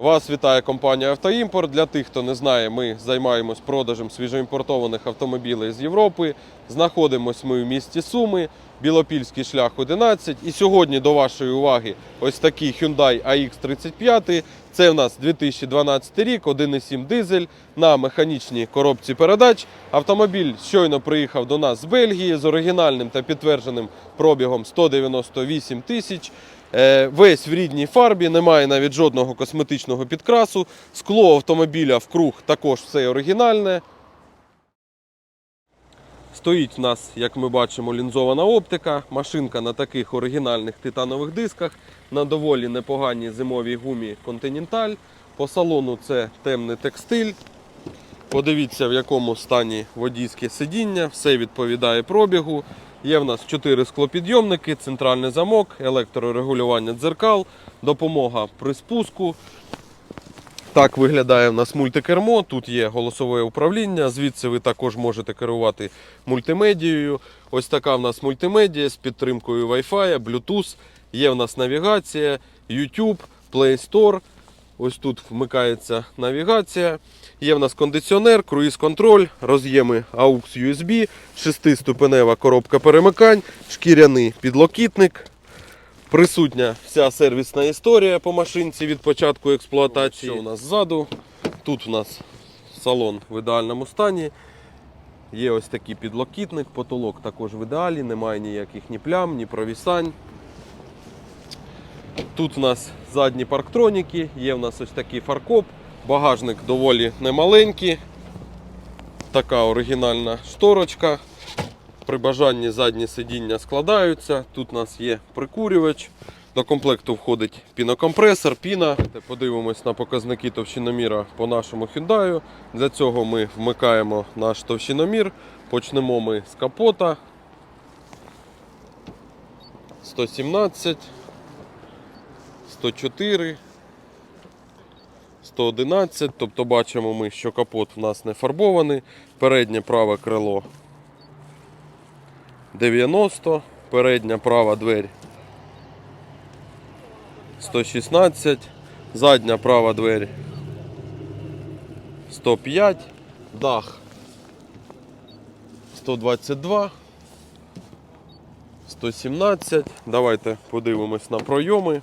Вас вітає компанія Автоімпорт. Для тих, хто не знає, ми займаємось продажем свіжоімпортованих автомобілів з Європи. Знаходимось ми в місті Суми, Білопільський шлях 11. І сьогодні до вашої уваги ось такий Hyundai AX35. Це в нас 2012 рік, 1,7 дизель на механічній коробці передач. Автомобіль щойно приїхав до нас з Бельгії з оригінальним та підтвердженим пробігом 198 тисяч. Е, Весь в рідній фарбі, немає навіть жодного косметичного підкрасу. Скло автомобіля в круг також все оригінальне. Стоїть в нас, як ми бачимо, лінзована оптика. Машинка на таких оригінальних титанових дисках, на доволі непоганій зимовій гумі Continental. По салону це темний текстиль. Подивіться, в якому стані водійське сидіння, все відповідає пробігу. Є в нас 4 склопідйомники, центральний замок, електрорегулювання дзеркал, допомога при спуску. Так виглядає в нас мультикермо. Тут є голосове управління. Звідси ви також можете керувати мультимедією. Ось така в нас мультимедія з підтримкою Wi-Fi, Bluetooth. Є в нас навігація, YouTube, Play Store. Ось тут вмикається навігація. Є в нас кондиціонер, круїз-контроль, роз'єми AUX USB, шестиступенева коробка перемикань, шкіряний підлокітник. Присутня вся сервісна історія по машинці від початку експлуатації. Що у нас ззаду? Тут у нас салон в ідеальному стані. Є ось такий підлокітник, потолок також в ідеалі, немає ніяких ні плям, ні провісань. Тут у нас задні парктроніки, є в нас ось такий фаркоп, багажник доволі немаленький. Така оригінальна шторочка. При бажанні задні сидіння складаються. Тут у нас є прикурювач. До комплекту входить пінокомпресор, піна. Подивимось на показники товщиноміра по нашому Hyundai. Для цього ми вмикаємо наш товщиномір. Почнемо ми з капота. 117, 104, 111. Тобто бачимо ми, що капот у нас не фарбований. Переднє праве крило 90, передня права дверь 116, задня права дверь 105, дах 122, 117. Давайте подивимось на пройоми.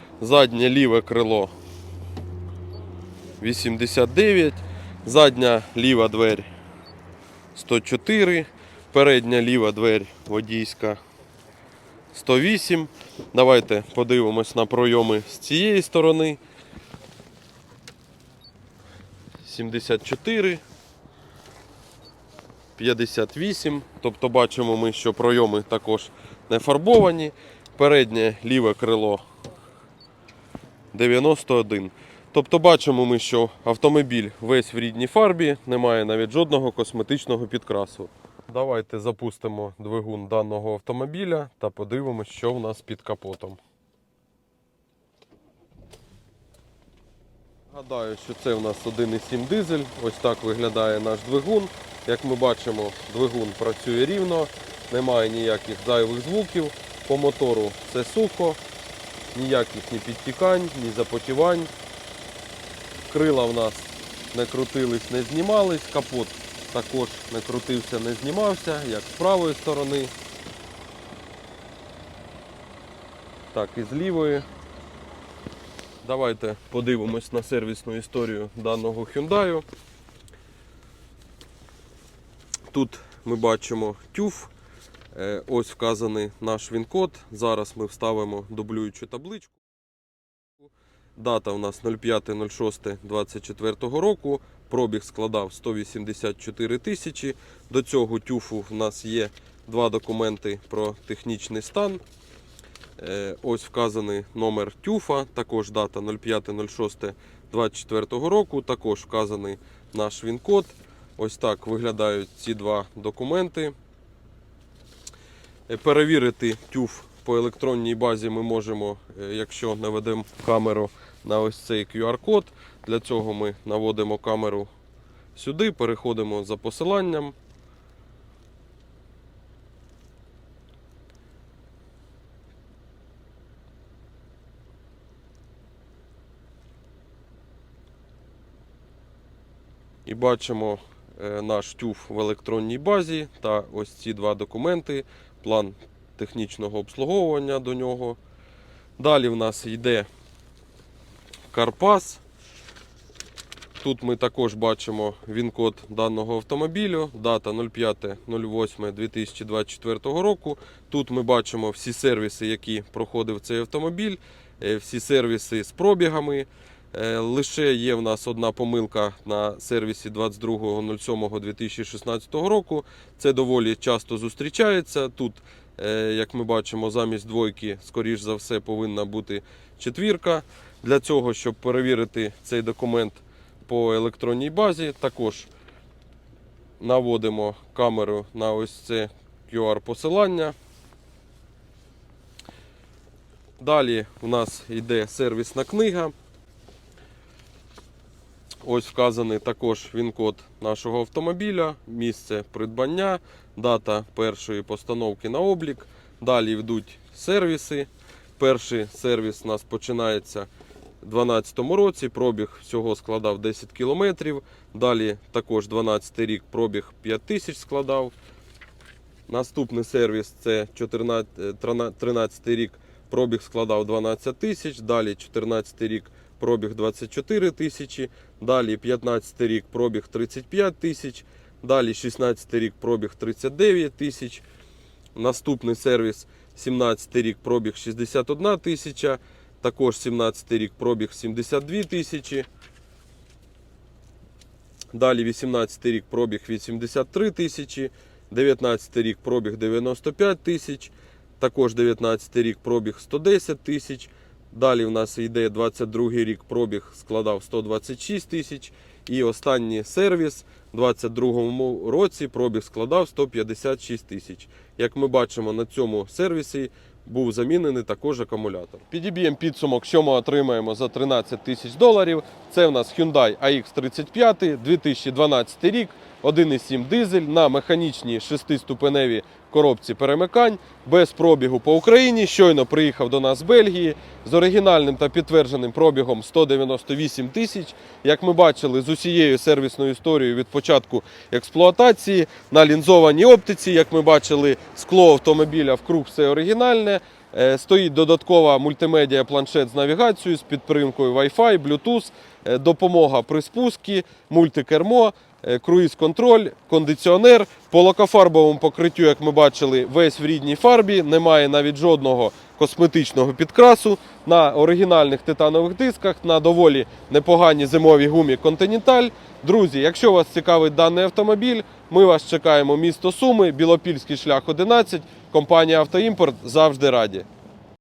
заднє ліве крило 89, задня ліва двері 104, передня ліва двері водійська 108. Давайте подивимось на пройоми з цієї сторони. 74. 58. Тобто бачимо ми, що пройоми також не фарбовані. Переднє ліве крило 91. Тобто бачимо ми, що автомобіль весь в рідній фарбі, немає навіть жодного косметичного підкрасу. Давайте запустимо двигун даного автомобіля та подивимося, що в нас під капотом. Гадаю, що це в нас 1,7 дизель. Ось так виглядає наш двигун. Як ми бачимо, двигун працює рівно, немає ніяких зайвих звуків. По мотору все сухо, ніяких ні підтікань, ні запотівань. Крила в нас не крутились, не знімались, капот також не крутився, не знімався, як з правої сторони, так і з лівої. Давайте подивимось на сервісну історію даного Hyundai. Тут ми бачимо тюф. Е, Ось вказаний наш він-код. Зараз ми вставимо дублюючу табличку. Дата у нас 05.06.24 року. Пробіг складав 184 тисячі. До цього тюфу в нас є два документи про технічний стан. Е, Ось вказаний номер тюфа, також дата 05.06.24 року, також вказаний наш він-код. Ось так виглядають ці два документи. Е, Перевірити тюф по електронній базі ми можемо, е, якщо наведемо камеру на ось цей QR-код. Для цього ми наводимо камеру сюди, переходимо за посиланням. І бачимо е, наш тюф в електронній базі та ось ці два документи, план технічного обслуговування до нього. Далі в нас йде Карпас. Тут ми також бачимо він-код даного автомобілю, дата 05.08.2024 року. Тут ми бачимо всі сервіси, які проходив цей автомобіль, е, всі сервіси з пробігами. Е, Лише є в нас одна помилка на сервісі 22.07.2016 року. Це доволі часто зустрічається. Тут, е, як ми бачимо, замість двойки, скоріш за все, повинна бути четвірка. Для цього, щоб перевірити цей документ по електронній базі, також наводимо камеру на ось це QR-посилання. Далі у нас йде сервісна книга. Ось вказаний також він-код нашого автомобіля, місце придбання, дата першої постановки на облік. Далі йдуть сервіси. Перший сервіс у нас починається у 2012 році. Пробіг всього складав 10 кілометрів. Далі також 12 рік пробіг 5 тисяч складав. Наступний сервіс це 14, е, 13 рік пробіг складав 12 тисяч. Далі 14 рік пробіг 24 тисячі. Далі 15 рік пробіг 35 тисяч. Далі 16 рік пробіг 39 тисяч. Наступний сервіс 17 рік пробіг 61 тисяча. Також 17 рік пробіг 72 тисячі. Далі 18 рік пробіг 83 тисячі. 19 рік пробіг 95 тисяч. Також 19 рік пробіг 110 тисяч. Далі в нас йде 22 рік пробіг складав 126 тисяч. І останній сервіс у 22 році пробіг складав 156 тисяч. Як ми бачимо, на цьому сервісі був замінений також акумулятор. Підіб'ємо підсумок, що ми отримаємо за 13 тисяч доларів. Це в нас Hyundai AX35 2012 рік, 1,7 дизель на механічній 6-ступеневій коробці перемикань, без пробігу по Україні. Щойно приїхав до нас з Бельгії з оригінальним та підтвердженим пробігом 198 тисяч. Як ми бачили, з усією сервісною історією від початку експлуатації на лінзованій оптиці, як ми бачили, скло автомобіля вкруг все оригінальне. Е, Стоїть додаткова мультимедіа планшет з навігацією, з підтримкою Wi-Fi, Bluetooth, е, допомога при спуску, мультикермо, е, круїз-контроль, кондиціонер. По лакофарбовому покриттю, як ми бачили, весь в рідній фарбі, немає навіть жодного косметичного підкрасу. На оригінальних титанових дисках, на доволі непоганій зимовій гумі Continental. Друзі, якщо вас цікавить даний автомобіль, ми вас чекаємо місто Суми, Білопільський шлях 11, компанія Автоімпорт завжди раді.